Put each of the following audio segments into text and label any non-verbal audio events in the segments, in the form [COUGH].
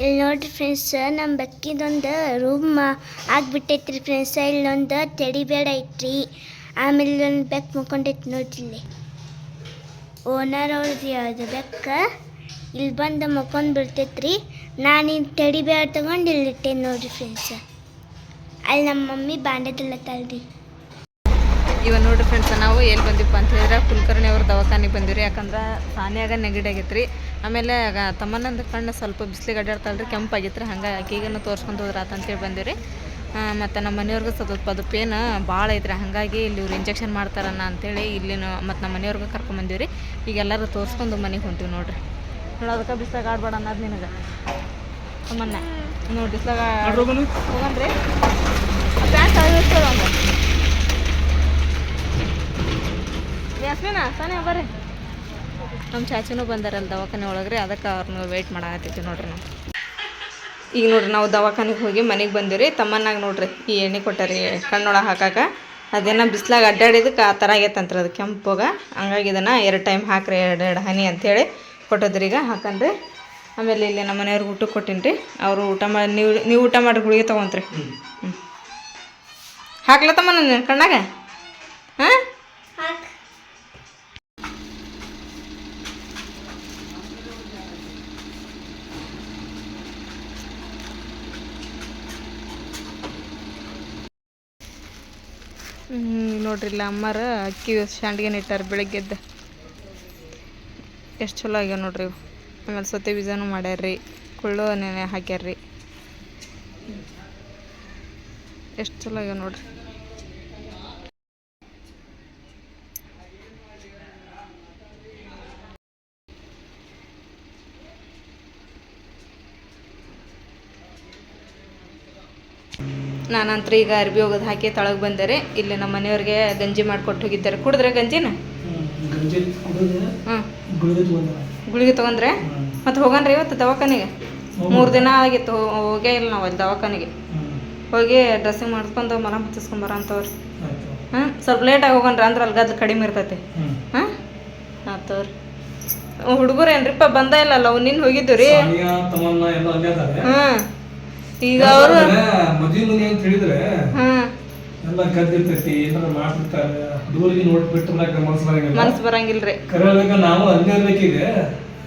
ಇಲ್ಲಿ ನೋಡ್ರಿ ಫ್ರೆಂಡ್ಸ್ ನಮ್ಮ ಬಕ್ಕಿದೊಂದು ರೂಮ್ ಆಗ್ಬಿಟ್ಟೈತ್ರಿ ಫ್ರೆಂಡ್ಸ್ ಇಲ್ಲೊಂದು ತೆಡಿ ಬೇಡ ಐತ್ರಿ. ಆಮೇಲೆ ಇಲ್ಲೊಂದು ಬೆಕ್ ಮುಕ್ಕೊಂಡೈತಿ ನೋಡ್ರಿ ಇಲ್ಲಿ. ಓನರ್ ಅವ್ರದ್ದು ಅದು ಬೆಕ್ಕ? ಇಲ್ಲಿ ಬಂದು ಮಕ್ಕೊಂಡು ಬಿಡ್ತೈತ್ರಿ. ನಾನು ಈ ತೆಡಿ ಬೇಡ ತಗೊಂಡು ಇಲ್ಲಿ ಇಟ್ಟೇನೆ ನೋಡ್ರಿ ಫ್ರೆಂಡ್ಸ್ ಅಲ್ಲಿ ನಮ್ಮ ಮಮ್ಮಿ ಬಾಂಡದಲ್ಲ ತಲ್ರಿ ಇವಾಗ ನೋಡ್ರಿ ಫ್ರೆಂಡ್ಸ್ ನಾವು ಎಲ್ಲಿ ಬಂದಿಪ್ಪ ಅಂತ ಹೇಳಿದ್ರೆ ಕುಲಕರ್ಣಿ ಅವ್ರ ದವಾಖಾನಿಗೆ ಬಂದಿವ್ರಿ. ಯಾಕಂದ್ರೆ ಸಾನ್ಯಾಗ ನೆಗಡಿ ಆಗೈತ್ರಿ. ಆಮೇಲೆ ಆಗ ತಮ್ಮನಂದ ಕಣ್ಣು ಸ್ವಲ್ಪ ಬಿಸಿಲಿಗೆ ಅಡ್ಡಾಡ್ತಾಳ್ರಿ ಕೆಂಪಾಗಿತ್ತು ಹಂಗಾಗಿ ತೋರಿಸ್ಕೊಂಡು ತೋರ್ಸ್ಕೊಂಡು ಹೋದ್ರ ಅಂತೇಳಿ ಬಂದಿವ್ರಿ. ಮತ್ತು ನಮ್ಮ ಮನೆಯವ್ರಿಗೂ ಸ್ವಲ್ಪ ಅದು ಪೇನ್ ಭಾಳ ಐತ್ರಿ ಹಾಗಾಗಿ ಇಲ್ಲಿ ಇವ್ರು ಇಂಜೆಕ್ಷನ್ ಮಾಡ್ತಾರನ್ನ ಅಂತೇಳಿ ಇಲ್ಲಿನ ಮತ್ತು ನಮ್ಮ ಮನೆಯವ್ರಿಗೂ ಕರ್ಕೊಂಬಂದಿವ್ರಿ ಈಗ ಎಲ್ಲರೂ ತೋರಿಸ್ಕೊಂಡು ಮನೆಗೆ ಹೊಂತೀವಿ ನೋಡ್ರಿ. ನೋಡಿ ಅದಕ್ಕೆ ಬಿಸ್ಲಾಗ ಆಡ್ಬೇಡ ಅನ್ನೋದು ನಿನಗೆ. ತಮ್ಮನ್ನ ನೋಡಿ ಬಿಸ್ಲಾಗ ಹೋಗನ್ರಿ ಪ್ಯಾಂಟ್ ಒಂದು ಯಾಸ್ಮಿನ ತಾನೇ ಬರ್ರಿ ನಮ್ಮ ಚಾಚಿನೂ ಬಂದಾರಲ್ಲ ದವಾಖಾನೆ ಒಳಗ್ರಿ, ಅದಕ್ಕೆ ಅವ್ರನ್ನ ವೆಯ್ಟ್ ಮಾಡಾಕತ್ತೈತಿ ನೋಡ್ರಿ ನಾವು. ಈಗ ನೋಡ್ರಿ ನಾವು ದವಾಖಾನೆಗೆ ಹೋಗಿ ಮನೆಗೆ ಬಂದಿವ್ರಿ ತಮ್ಮನಾಗ ನೋಡ್ರಿ, ಈ ಎಣ್ಣೆ ಕೊಟ್ಟಾರಿ ಕಣ್ಣೊಳಗೆ ಹಾಕಾಕ. ಅದೇನ ಬಿಸ್ಲಾಗ ಅಡ್ಡಾಡಿದಕ್ಕೆ ಆ ಥರ ಆಗೈತಂತ್ರಿ ಅದು ಕೆಂಪೋಗ ಹಂಗಾಗಿ ಇದನ್ನು ಎರಡು ಟೈಮ್ ಹಾಕ್ರಿ, ಎರಡು ಎರಡು ಹನಿ ಅಂಥೇಳಿ ಕೊಟ್ಟದ್ರಿ ಈಗ ಹಾಕಂದ್ರೆ ಆಮೇಲೆ ಇಲ್ಲಿ ನಮ್ಮ ಮನೆಯವ್ರಿಗೆ ಊಟಕ್ಕೆ ಕೊಟ್ಟಿನಿ ರೀ ಅವರು ಊಟ ಮಾಡಿ, ನೀವು ನೀವು ಊಟ ಮಾಡಿ ಗುಳಿಗೆ ತೊಗೊಂತ್ರಿ. ಹ್ಞೂ ಹಾಕ್ಲತ್ತಮ್ಮ ನನ್ನ ಕಣ್ಣಾಗ? ಹಾಂ? ಹ್ಮ್, ನೋಡ್ರಿ ಇಲ್ಲ ಅಮ್ಮಾರ ಅಕ್ಕಿ ಶಾಂಡ್ಗೆ ಇಟ್ಟಾರ ಬೆಳಗ್ಗೆದ್ದು. ಎಷ್ಟು ಚಲೋ ಆಗ್ಯಾವ ನೋಡ್ರಿ ಇವು. ಆಮೇಲೆ ಸತ್ಯ ಬೀಜನೂ ಮಾಡ್ಯಾರ್ರಿ. ಕುಳ್ಳು ನೆನೆ ಹಾಕ್ಯಾರ್ರಿ. ಎಷ್ಟು ಚಲೋ ಆಗ್ಯಾವ ನೋಡ್ರಿ. ನಾನಂತರ ಈಗ ಅರ್ಬಿ ಹೋಗೋದು ಹಾಕಿ ತಳಗೆ ಬಂದರೆ ಇಲ್ಲಿ ನಮ್ಮ ಮನೆಯವ್ರಿಗೆ ಗಂಜಿ ಮಾಡಿಕೊಟ್ಟು ಹೋಗಿದ್ದಾರೆ. ಕುಡಿದ್ರೆ ಗಂಜಿನ? ಗುಳಿಗೆ ತಗೊಂಡ್ರೆ. ಮತ್ತೆ ಹೋಗನ್ರಿ ಇವತ್ತು ದವಾಖಾನೆಗೆ? ಮೂರು ದಿನ ಆಗಿತ್ತು ಹೋಗೇ ಇಲ್ಲ ನಾವು ಅಲ್ಲಿ ದವಾಖಾನೆಗೆ. ಹೋಗಿ ಡ್ರೆಸ್ಸಿಂಗ್ ಮಾಡಿಸ್ಕೊಂಡು ಮಲ ಮುಚ್ಚಿಸ್ಕೊಂಬರ ಅಂತವ್ರಿ. ಹಾಂ ಸ್ವಲ್ಪ ಲೇಟಾಗಿ ಹೋಗನ್ರಿ ಅಂದ್ರೆ ಅಲ್ಲಿ ಗದ್ಲು ಕಡಿಮೆ ಇರ್ತೈತಿ. ಹ್ಮ್. ಹಾಂ ಆತವ್ರಿ. ಹುಡುಗರು ಏನ್ರಿಪ್ಪ ಬಂದ ಇಲ್ಲಲ್ಲ ಅವ್ ನಿನ್ನ ಹೋಗಿದ್ದು ರೀ? ಹಾಂ ಈಗ ಅವರು ಮದುವೆ ಮನೆ ಅಂತ ಹೇಳಿದ್ರೆ ಹಾಂ ಎಲ್ಲ ಕದ್ದಿರ್ತೈತಿ ಏನಾರ ಮಾಡ್ತಿರ್ತಾರೆ. ದೂರಿಗೆ ನೋಡ್ಬಿಟ್ಟು ಮನಸ್ಸು ಬರಂಗಿಲ್ಲ. ಮನ್ಸು ಬರಂಗಿಲ್ರಿ ಕರೆಯೊಳಗ ನಾವು ಅಲ್ಲೇ ಇರ್ಬೇಕೀಗ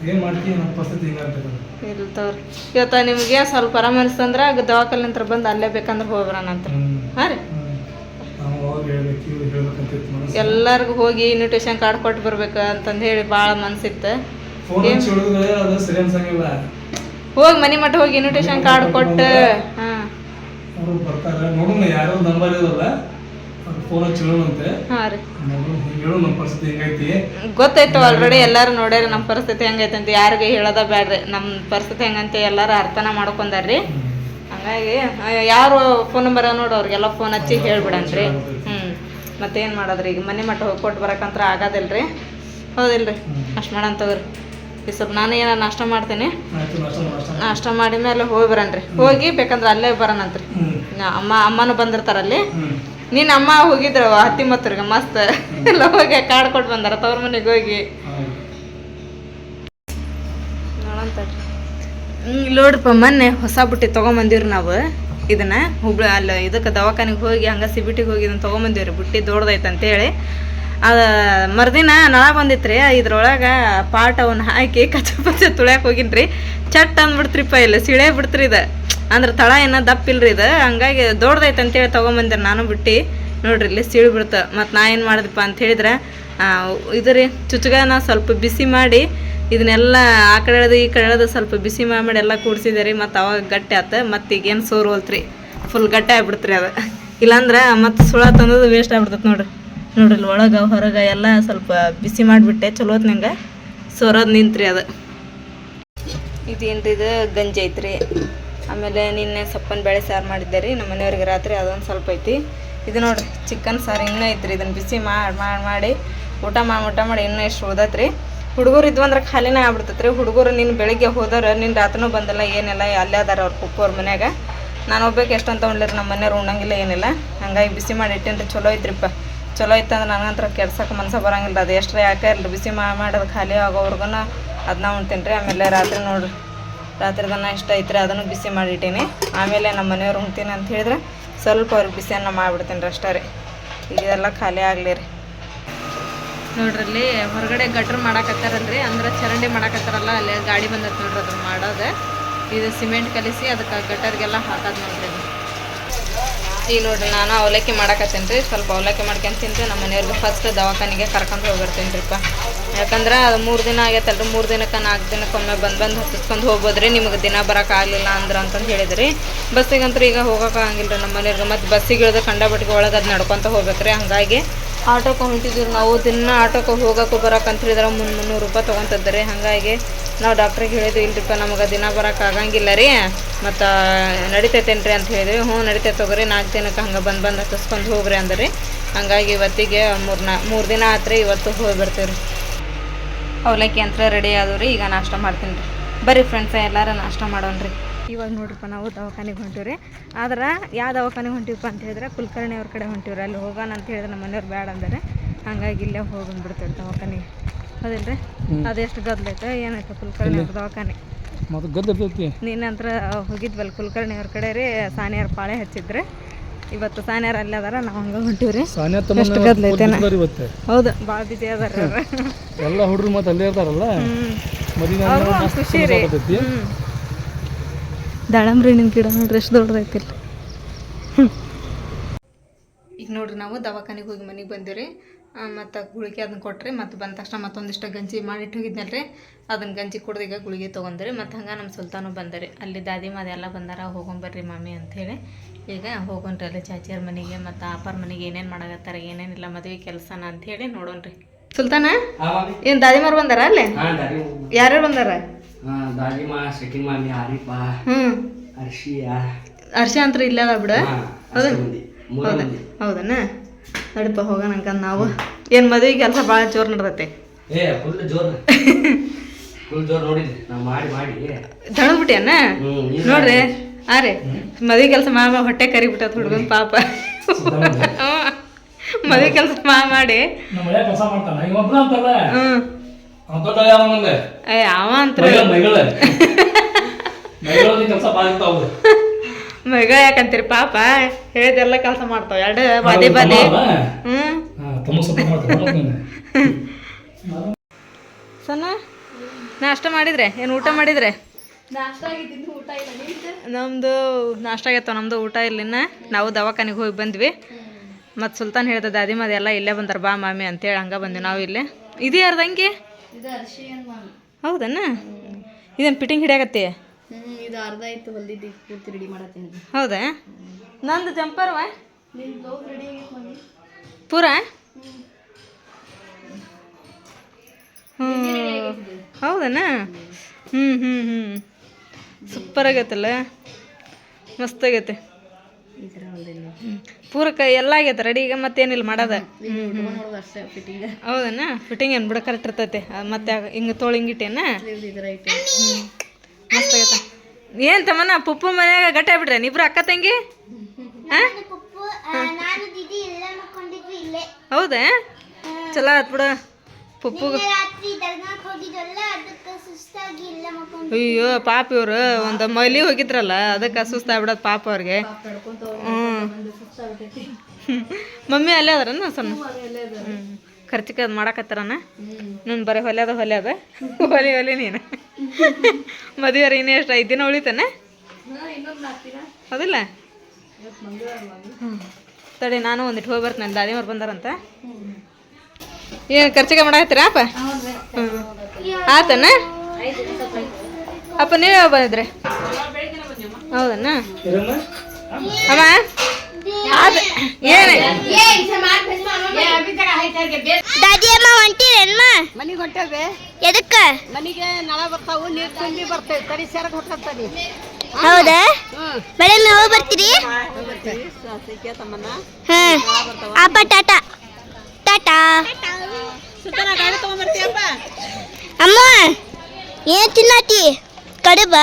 ಏನ್ ಮಾಡ್ತೀವಿ ನಮ್ಮ ಪರಿಸ್ಥಿತಿ ಹಿಂಗಾಗ್ತದೆ ಇಲ್ತವ್ರಿ ಇವತ್ತ ನಿಮಗೆ ಸ್ವಲ್ಪ ಆರಾಮ ಅನ್ಸ್ತಂದ್ರ ದವಾಖಾನೆ ನಂತರ ಬಂದು ಅಲ್ಲೇ ಬೇಕಂದ್ರೆ ಹೋಗ್ಬರೋಣ ಅಂತ ಹಾಂ ರೀ. ಮನಸ್ಸು. ಎಲ್ಲರಿಗೂ ಹೋಗಿ ಇನ್ವಿಟೇಷನ್ ಕಾರ್ಡ್ ಕೊಟ್ಟು ಬರ್ಬೇಕು ಅಂತಂದು ಹೇಳಿ ಭಾಳ ಮನ್ಸಿತ್ತು. ಹೋಗಿ ಮನೆ ಮಟ್ಟ ಹೋಗಿ ಇನ್ವಿಟೇಷನ್ ಕಾರ್ಡ್ ಕೊಟ್ಟು ಹಾಂ. ಅವರು ಬರ್ತಾರೆ. ನೋಡೋಣ ಯಾರೋ ನಂಬರ್ ಇರೋಲ್ಲ ಫೋನ್ ಹಚ್ಚಿ ಹೇಳೋಣಂತೆ. ಹಾಂ ರೀ. ಹೇಳು ನಮ್ಮ ಪರಿಸ್ಥಿತಿ ಹಿಂಗೈತಿ. ಗೊತ್ತಾಯ್ತು ಆಲ್ರೆಡಿ ಎಲ್ಲರೂ ನೋಡ್ಯಾರ ನಮ್ಮ ಪರಿಸ್ಥಿತಿ ಹೆಂಗೈತೆ ಅಂತ. ಯಾರಿಗೆ ಹೇಳೋದ ಬ್ಯಾಡ್ರಿ. ನಮ್ಮ ಪರಿಸ್ಥಿತಿ ಹೆಂಗಂತ ಎಲ್ಲರೂ ಅರ್ಥನ ಮಾಡ್ಕೊಂಡಾರ್ರಿ ಹಂಗಾಗಿ ಯಾರು ಫೋನ್ ನಂಬರ್ ನೋಡು ಅವ್ರಿಗೆಲ್ಲ ಫೋನ್ ಹಚ್ಚಿ ಹೇಳ್ಬಿಡನ್ರಿ ಹ್ಞೂ ಮತ್ತೇನು ಮಾಡೋದ್ರಿ ಈಗ? ಮನೆ ಮಟ್ಟ ಹೋಗಿ ಕೊಟ್ಟು ಬರಕಂತ್ರ ಆಗೋದಿಲ್ರಿ. ಹೌದಿಲ್ರಿ. ಅಷ್ಟು ಮಾಡೋಣ ತಗೋರಿ ಸ್ವಲ್ಪ ನಾನು ಏನೋ ನಾಷ್ಟ ಮಾಡ್ತೇನೆ. ನಾಷ್ಟ ಮಾಡಿ ಮೇಲೆ ಹೋಗಿ ಬರನ್ರಿ. ಹೋಗಿ ಬೇಕಂದ್ರೆ ಅಲ್ಲೇ ಬರೋಣಂತ್ರಿ ಅಮ್ಮ ಅಮ್ಮನೂ ಬಂದಿರ್ತಾರಲ್ಲಿ ನೀನು ಅಮ್ಮ ಹೋಗಿದ್ರು ಹತ್ತಿ ಮತ್ತರ್ಗ ಮಸ್ತ್. ಎಲ್ಲ ಹೋಗಿ ಕಾಡ್ ಕೊಟ್ಟು ಬಂದಾರ ತವ್ರ ಮನೆಗೆ ಹೋಗಿ. ನೋಡಂತ ನೋಡ್ರಪ್ಪ ಮೊನ್ನೆ ಹೊಸ ಬುಟ್ಟಿ ತೊಗೊಂಬಂದಿವ್ರಿ ನಾವು. ಇದನ್ನ ಹುಬ್ಳ ಅಲ್ಲ ಇದಕ್ಕೆ ದವಾಖಾನಿಗೆ ಹೋಗಿ ಹಂಗೆ ಸಿಬಿಟಿಗೆ ಹೋಗಿ ಇದನ್ನ ತೊಗೊಂಬಂದಿವ್ರಿ. ಬುಟ್ಟಿ ದೊಡ್ಡದೈತೆ ಅಂತೇಳಿ ಅದ ಮರುದಿನ ನಳ ಬಂದಿತ್ರಿ, ಇದ್ರೊಳಗೆ ಪಾಟ್ ಅವನ್ನ ಹಾಕಿ ಕಚ್ಚ ಪಚ್ಚ ತುಳ್ಯಾಕೆ ಹೋಗಿನ್ರಿ. ಚಟ್ ಅಂದ್ಬಿಡ್ತ್ರಿಪ್ಪ ಇಲ್ಲ, ಸಿಳೆ ಬಿಡ್ತ್ರಿ ಇದು. ಅಂದ್ರೆ ತಳ ಏನೋ ದಪ್ಪ ಇಲ್ರಿ ಇದು. ಹಂಗಾಗಿ ದೊಡ್ಡದೈತೆ ಅಂತೇಳಿ ತೊಗೊಂಬಂದಿರಿ ನಾನು ಬಿಟ್ಟು. ನೋಡ್ರಿ ಇಲ್ಲಿ ಸಿಳಿ ಬಿಡ್ತ. ಮತ್ತು ನಾ ಏನು ಮಾಡಿದಪ್ಪ ಅಂತ ಹೇಳಿದ್ರೆ ಇದ್ರಿ ಚುಚ್ಚುಗನ ಸ್ವಲ್ಪ ಬಿಸಿ ಮಾಡಿ, ಇದನ್ನೆಲ್ಲ ಆ ಕಡೆ ಎಳ್ದು ಈ ಕಡೆ ಎಳ್ದು ಸ್ವಲ್ಪ ಬಿಸಿ ಮಾಡಿ ಎಲ್ಲ ಕೂಡ್ಸಿದೆ ರೀ. ಮತ್ತು ಅವಾಗ ಗಟ್ಟಿ ಆತ. ಮತ್ತು ಈಗೇನು ಸೋರು ಹೋಲ್ತ್ರಿ. ಫುಲ್ ಗಟ್ಟಿ ಆಗ್ಬಿಡ್ತ್ರಿ ಅದು. ಇಲ್ಲಾಂದ್ರೆ ಮತ್ತು ಸುಳ ತಂದದು ವೇಸ್ಟ್ ಆಗ್ಬಿಡ್ತೈತೆ ನೋಡ್ರಿ. ನೋಡ್ರಿ ಒಳಗೆ, ಹೊರಗೆ ಎಲ್ಲ ಸ್ವಲ್ಪ ಬಿಸಿ ಮಾಡಿಬಿಟ್ಟೆ, ಚಲೋ ಹೊತ್ನಂಗೆ ಸೋರೋದು ನಿಂತ್ರಿ ಅದು. ಇದೇನ್ರಿ ಇದು ಗಂಜಿ ಐತ್ರಿ. ಆಮೇಲೆ ನಿನ್ನೆ ಸಪ್ಪನ ಬೇಳೆ ಸಾರು ಮಾಡಿದ್ದೆ ರೀ, ನಮ್ಮ ಮನೆಯವ್ರಿಗೆ ರಾತ್ರಿ ಅದೊಂದು ಸ್ವಲ್ಪ ಐತಿ. ಇದು ನೋಡ್ರಿ, ಚಿಕನ್ ಸಾರು ಇನ್ನೂ ಐತ್ರಿ ಇದನ್ನು ಬಿಸಿ ಮಾಡಿ ಮಾಡಿ ಮಾಡಿ, ಊಟ ಮಾಡಿ ಊಟ ಮಾಡಿ ಇನ್ನೂ ಎಷ್ಟು ಉಳ್ದತ್ರಿ. ಹುಡುಗರು ಇದ್ವು ಅಂದ್ರೆ ಖಾಲಿನೇ ಆಗ್ಬಿಡ್ತೈತೆ ರೀ. ಹುಡುಗರು ನಿನ್ನ ಬೆಳಿಗ್ಗೆ ಹೋದವ್ರು ನಿನ್ನ ರಾತ್ರಿನೂ ಬಂದಿಲ್ಲ, ಏನಿಲ್ಲ, ಅಲ್ಲೇ ಅದಾರ ಅವ್ರ ಕುಪ್ಪವ್ರ ಮನ್ಯಾಗ. ನಾನು ಹೋಗ್ಬೇಕು ಎಷ್ಟಂತ ಉಣ್ಲಿರಿ ನಮ್ಮ ಮನೆಯವ್ರು ಉಣ್ಣಂಗಿಲ್ಲ, ಏನಿಲ್ಲ. ಹಂಗಾಗಿ ಬಿಸಿ ಮಾಡಿ ಇಟ್ಟೇನ್ರಿ, ಚಲೋ ಐತ್ರಿಪ್ಪ. ಚಲೋ ಇತ್ತಂದ್ರೆ ನನಗಂತ್ರ ಕೆಡ್ಸಕ್ಕೆ ಮನ್ಸ ಬರಂಗಿಲ್ಲ ಅದು ಎಷ್ಟರ ಯಾಕೆ ಇರಲಿ ಬಿಸಿ ಮಾಡಿ ಮಾಡೋದು ಖಾಲಿ ಆಗೋವರ್ಗು ಅದನ್ನ ಉಣ್ತೀನಿ ರೀ. ಆಮೇಲೆ ರಾತ್ರಿ ನೋಡ್ರಿ. ರಾತ್ರಿದನ್ನ ಇಷ್ಟ ಐತ್ರಿ, ಅದನ್ನು ಬಿಸಿ ಮಾಡಿಟ್ಟೀನಿ. ಆಮೇಲೆ ನಮ್ಮ ಮನೆಯವ್ರು ಉಣ್ತೀನಿ ಅಂತ ಹೇಳಿದ್ರೆ ಸ್ವಲ್ಪ ಅವ್ರಿಗೆ ಬಿಸಿಯನ್ನು ಮಾಡಿಬಿಡ್ತೀನಿ ರೀ ಅಷ್ಟೇ ರೀ. ಇದೆಲ್ಲ ಖಾಲಿ ಆಗಲಿ ರೀ. ನೋಡ್ರಲ್ಲಿ ಹೊರಗಡೆ ಗಟ್ರ ಮಾಡಾಕತ್ತಾರಲ್ರಿ, ಅಂದ್ರೆ ಚರಂಡಿ ಮಾಡಾಕತ್ತಾರಲ್ಲ, ಅಲ್ಲಿ ಗಾಡಿ ಬಂದೈತೆ ನೋಡ್ರಿ ಅದನ್ನ ಮಾಡೋದು. ಇದು ಸಿಮೆಂಟ್ ಕಲಿಸಿ ಅದಕ್ಕೆ ಗಟರ್ಗೆಲ್ಲ ಹಾಕೋದು ನೋಡ್ರಿ. ಈಗ ನೋಡ್ರಿ, ನಾನು ಅವಲಕ್ಕಿ ಮಾಡಾಕತ್ತೀನಿ ರೀ. ಸ್ವಲ್ಪ ಅವಲಕ್ಕಿ ಮಾಡ್ಕೊಂಡು ರೀ ನಮ್ಮ ಮನೆಯವ್ರಿಗೆ ಫಸ್ಟ್ ದವಾಖಾನಿಗೆ ಕರ್ಕೊಂಡು ಹೋಗಿರ್ತೀನಿ ರೀಪ್ಪ. ಯಾಕಂದ್ರೆ ಅದು ಮೂರು ದಿನ ಆಗೈತಲ್ರಿ, ಮೂರು ದಿನಕ್ಕೆ, ನಾಲ್ಕು ದಿನಕ್ಕೊಮ್ಮೆ ಬಂದು ಬಂದು ಹತ್ತಿಸ್ಕೊಂಡು ಹೋಗ್ಬೋದ್ರಿ. ನಿಮಗೆ ದಿನ ಬರೋಕ್ಕಾಗಲಿಲ್ಲ ಅಂದ್ರೆ ಅಂತಂದು ಹೇಳಿದ್ರಿ. ಬಸ್ಸಿಗಂತೂ ಈಗ ಹೋಗೋಕೆ ಆಗಂಗಿಲ್ಲ ರೀ ನಮ್ಮ ಮನೆಯವ್ರಿಗೆ. ಮತ್ತು ಬಸ್ಸಿಗೆ ಇಳಿದು ಕಂಡಬಟ್ಟಿಗೆ ಒಳಗೆ ಅದು ನಡ್ಕೊತ ಹೋಗ್ಬೇಕ್ರಿ. ಹಂಗಾಗಿ ಆಟೋಕ್ಕೆ ಹೊಂಟಿದ್ದೀವಿ ನಾವು ದಿನ ಆಟೋಕ್ಕೆ ಹೋಗಕ್ಕೂ ಬರೋಕೆ ಅಂತ ಹೇಳಿದ್ರೆ ಮುನ್ ಮುನ್ನೂರು ರೂಪಾಯಿ ತೊಗೊತಿದ್ದಾರೆ. ಹಾಗಾಗಿ ನಾವು ಡಾಕ್ಟ್ರಿಗೆ ಹೇಳಿದ್ವಿ, ಇಲ್ರಿಪ್ಪ ನಮಗೆ ದಿನ ಬರಕ್ಕೆ ಆಗಂಗಿಲ್ಲ ರೀ, ಮತ್ತು ನಡಿತೈತೇನ್ರಿ ಅಂತ ಹೇಳಿದ್ವಿ. ಹ್ಞೂ, ನಡಿತೈತೆ ತಗೋರಿ, ನಾಲ್ಕು ದಿನಕ್ಕೆ ಹಂಗೆ ಬಂದು ಬಂದು ಹತ್ತಿಸ್ಕೊಂಡು ಹೋಗ್ರಿ ಅಂದ್ರಿ. ಹಂಗಾಗಿ ಇವತ್ತಿಗೆ ಮೂರು ನಾ, ಮೂರು ದಿನ ಆತ್ರಿ, ಇವತ್ತು ಹೋಗಿ ಬರ್ತೀವಿ ರೀ ಅವಲಕ್ಕಿ ಅಂತ ರೆಡಿ ಆದವು ರೀ ಈಗ ನಾಷ್ಟ ಮಾಡ್ತೀನಿ ರೀ. ಬರ್ರಿ ಫ್ರೆಂಡ್ಸ್ ಎಲ್ಲರೂ ನಾಷ್ಟ ಮಾಡೋಣ್ರಿ. ಇವಾಗ ನೋಡ್ರಪ್ಪ ನಾವು ದವಾಖಾನೆಗೆ ಹೊಂಟೀವಿ ರೀ ಆದ್ರೆ ಯಾವ ದವಾಖಾನೆಗೆ ಹೊಂಟಿವಪ್ಪ ಅಂತ ಹೇಳಿದ್ರೆ ಕುಲಕರ್ಣಿ ಅವ್ರ ಕಡೆ ಹೊಂಟೀವಿ ರೀ ಅಲ್ಲಿ ಹೋಗೋಣ ಅಂತ ಹೇಳಿದ್ರೆ ನಮ್ಮ ಮನೆಯವ್ರು ಬೇಡ ಅಂದರೆ. ಹಂಗಾಗಿ ಇಲ್ಲೇ ಹೋಗಿ ಬಂದ್ಬಿಡ್ತೀವಿ ದವಾಖಾನೆಗೆ. ರೀ ಅದೆಷ್ಟು ಗದ್ಲೈತೆ ಏನೈತೆ ಕುಲಕರ್ಣಿ ಅವ್ರ ದವಾಖಾನೆ? ಮತ್ತು ಗದ್ದೈತಿ ನಿನ್ನಂತರ ಹೋಗಿದ್ವಲ್ಲ ಕುಲಕರ್ಣಿ ಅವ್ರ ಕಡೆ ರೀ ಸಾನಿಯಾರ ಪಾಳೆ ಹಚ್ಚಿದ್ರೆ. ಇವತ್ತು ಸಾನಿಯಾರ ಅಲ್ಲೇ ಅದಾರ ನಾವು ಹಂಗೆ ಹೊಂಟಿವ್ರಿ. ಎಷ್ಟು ಇವತ್ತೆ? ಹೌದು ಭಾಳ ಬಿಜಿ ಅದಾರ. ಎಲ್ಲ ಹುಡುಗರು ಮತ್ತೆ ಅಲ್ಲೇ ಇರ್ತಾರಲ್ಲ? ಖುಷಿ ರೀ. ದಾಳಂಬ್ರಿ ಹಣ್ಣಿನ ಗಿಡ ನೋಡ್ರಿ ಎಷ್ಟು ದೊಡ್ಡದೈತಿಲ್ಲ ಈಗ ನೋಡ್ರಿ ನಾವು ದವಾಖಾನಿಗೆ ಹೋಗಿ ಮನೆಗೆ ಬಂದಿವಿ ಮತ್ತು ಗುಳಿಗೆ ಅದನ್ನ ಕೊಟ್ರಿ ಮತ್ತು ಬಂದ ತಕ್ಷಣ ಮತ್ತೊಂದಿಷ್ಟು ಗಂಜಿ ಮಾಡಿಟ್ಟು ರೀ ಅದನ್ನ ಗಂಜಿ ಕುಡ್ದು ಈಗ ಗುಳಿಗೆ ತೊಗೊಂಡ್ರಿ ಮತ್ತು ಹಂಗೆ ನಮ್ಮ ಸುಲ್ತಾನು ಬಂದರಿ ಅಲ್ಲಿ ದಾದಿ ಮಾದಿ ಎಲ್ಲ ಬಂದಾರ ಹೋಗೊಂಬರ್ರಿ ಮಮ್ಮಿ ಅಂಥೇಳಿ ಈಗ ಹೋಗೋಣ್ರಿ ಅಲ್ಲಿ ಚಾಚಿಯರ್ ಮನೆಗೆ ಮತ್ತು ಆಪರ್ ಮನೆಗೆ ಏನೇನು ಮಾಡಕತ್ತಾರ ಏನೇನಿಲ್ಲ ಮದುವೆ ಕೆಲಸನ ಅಂಥೇಳಿ ನೋಡೋಣ್ರಿ. ಸುಲ್ತಾನ? ಏನು ದಾದಿಮಾರು ಬಂದಾರ ಅಲ್ಲೇ? ಯಾರ್ಯಾರು ಬಂದಾರ? ದಾದಿಮಾ ಸೆಕೆಂಡ್ ಮಾಮಿ ಆರಿಫ ಹ್ಞೂ ಅರ್ಷಿಯ ಅರ್ಷ ಅಂತ ಇಲ್ಲ ಅದ ಬಿಡ ಹೌದಾ. ಹೌದನ? ನಡಪ ಹೋಗೋಣ ಅನ್ಕಂದ್ ನಾವು. ಏನು ಮದುವೆ ಕೆಲಸ ಭಾಳ ಜೋರು ನಡ್ದೈತೆ? ಏ ಫುಲ್ ಜೋರ್. ಫುಲ್ ಜೋರ್ ನೋಡಿದ್ರಿ. ನಾ ಮಾಡಿ ಮಾಡಿ. ದಣದ್ಬಿಟ್ಯಾನ ಹ್ಮ್ ನೀವ್ ನೋಡ್ರಿ. ಆ ರೀ. ಮದುವೆ ಕೆಲಸ ಮಾ ಮಾ ಹೊಟ್ಟೆ ಕರಿಬಿಟ್ಟದ ಹುಡುಗನ್ ಪಾಪ. [LAUGHS] ಮದುವೆ ಕೆಲಸ ಮಾ ಮಾಡಿ. ನಮ್ಮ ಏ ಅವ ಅಂತ ಮಗ [LAUGHS] ಯಾಕಂತೀರಿ ಪಾಪ? ಹೇಳ್ದೆಲ್ಲ ಕೆಲಸ ಮಾಡ್ತಾವ. ಎರಡು ಬದಿ ಬದಿ. ಸಣ್ಣ ನಾಷ್ಟ ಮಾಡಿದ್ರೆ? ಏನು ಊಟ ಮಾಡಿದ್ರೆ? ನಮ್ಮದು ನಾಷ್ಟ ಆಗೈತ ನಮ್ಮದು ಊಟ ಇಲ್ಲಿನ ನಾವು ದವಾಖಾನಿಗೆ ಹೋಗಿ ಬಂದ್ವಿ. ಮತ್ತು ಸುಲ್ತಾನ್ ಹೇಳ್ದ ದಾದಿ ಮದಿ ಎಲ್ಲ ಇಲ್ಲೇ ಬಂದಾರ ಬಾ ಮಾಮಿ ಅಂತೇಳಿ ಹಂಗೆ ಬಂದ್ವಿ ನಾವು ಇಲ್ಲೇ. ಇದು ಯಾರ್ದಂಗೆ ಹೌದನ್ನ ಇದೇನು ಪಿಟಿಂಗ್ ಹಿಡಿಯಾಗತ್ತೆ ಇದು ಅರ್ಧ ಆಯ್ತು ಹೊಲ್ದಿದ್ದು ಪೂರ್ತಿ ರೆಡಿ ಮಾಡತ್ತೀನಿ ಹೌದಾ? ನಂದು ಜಂಪರ್ವ? ಪೂರ? ಹ್ಞೂ ಹೌದನ? ಹ್ಞೂ ಹ್ಞೂ ಹ್ಞೂ ಸೂಪರ್ ಆಗೈತಲ್ಲ ಮಸ್ತ್ ಆಗೈತೆ ಈ ಥರ ಹೊಲ್ದೇನಿ ಹ್ಮ್. ಪೂರಕ ಎಲ್ಲ ಆಗೈತೆ ರೆಡಿ ಈಗ ಮತ್ತೇನಿಲ್ಲ ಮಾಡೋದ? ಅಷ್ಟೇ ಫಿಟ್ಟಿಂಗ್ ಹೌದನ? ಫಿಟ್ಟಿಂಗ್ ಏನು ಬಿಡ ಕರೆಕ್ಟ್ ಇರ್ತೈತೆ. ಮತ್ತೆ ಹಿಂಗೆ ತೋಳು ಹಿಂಗಿಟ್ಟೇನ ಮಸ್ತ್ ಆಗೈತೆ. ಏನು ತಮ್ಮನ ಪುಪ್ಪು ಮನ್ಯಾಗ ಗಟ್ಟ ಬಿಡ್ರೆ ಇಬ್ರು ಅಕ್ಕ ತಂಗಿ? ಹಾಂ? ಪಪ್ಪು ಹೌದಾ? ಚಲೋ ಆತ್ ಬಿಡ. ಪುಪ್ಪುಗ ಮಕ್ಕೊಂಡು ಅಯ್ಯೋ ಪಾಪ ಇವ್ರು ಒಂದು ಮೈಲಿ ಹೋಗಿದ್ರಲ್ಲ ಅದಕ್ಕೆ ಸುಸ್ತಾಗ್ಬಿಡೋದು ಪಾಪ ಅವ್ರಿಗೆ. ಮಮ್ಮಿ ಅಲ್ಲೇ ಅದರನ ಸಣ್ಣ? ಹ್ಞೂ ಖರ್ಚಿಗೆ ಅದು ಮಾಡಕತ್ತಾರನ ನಾನು ಬರೀ ಹೊಲ್ಯಾದ ಹೊಲ್ಯಾದ? ಹೊಲಿ ಹೊಲಿ ನೀನು. ಮದುವೆ ಇನ್ನೂ ಎಷ್ಟು ಐದು ದಿನ ಉಳಿತಾನೆ? ಹೌದಿಲ್ಲ. ತಡಿ ನಾನು ಒಂದಿಟ್ಟು ಹೋಗಿ ಬರ್ತೀನಿ ದಾದಿಮವ್ರು ಬಂದಾರಂತ. ಏನು ಖರ್ಚಿಗೆ ಮಾಡಾಕತ್ತೀರ ಅಪ್ಪ? ಆತನ ಅಪ್ಪ ನೀವು ಬಂದಿದ್ರೆ? ಹೌದಣ್ಣ? ಅಮ್ಮ? ಆತ ಏನು? ದಾದಿ ಅಮ್ಮ ಹೊಂಟಿರೇನ್ಮ ಮನೆಗೆ ಹೊಂಟೇವೆ ಎದಕ್ಕ? ಮನೆಗೆ ನಳ ಬರ್ತಾವು ನೀರು ತುಂಬಿ ಬರ್ತೇವೆ. ಹೌದಾ? ಬರ್ತೀರಿ? ಅಪ್ಪ ಟಾಟಾ ಅಮ್ಮ ಏನ್ ತಿನ್ನತಿ? ಕಡುಬ?